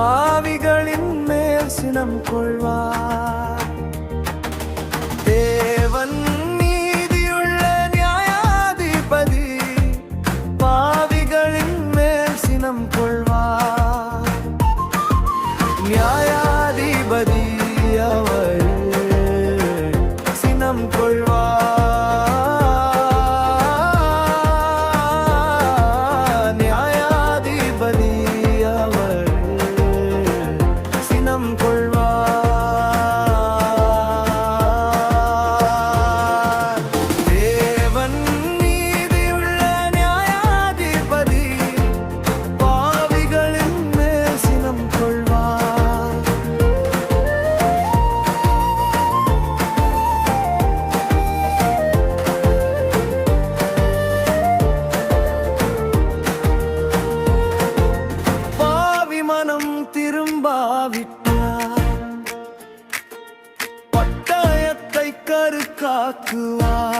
பாவிகளின் மேல் சினம் கொள்வார். 覚は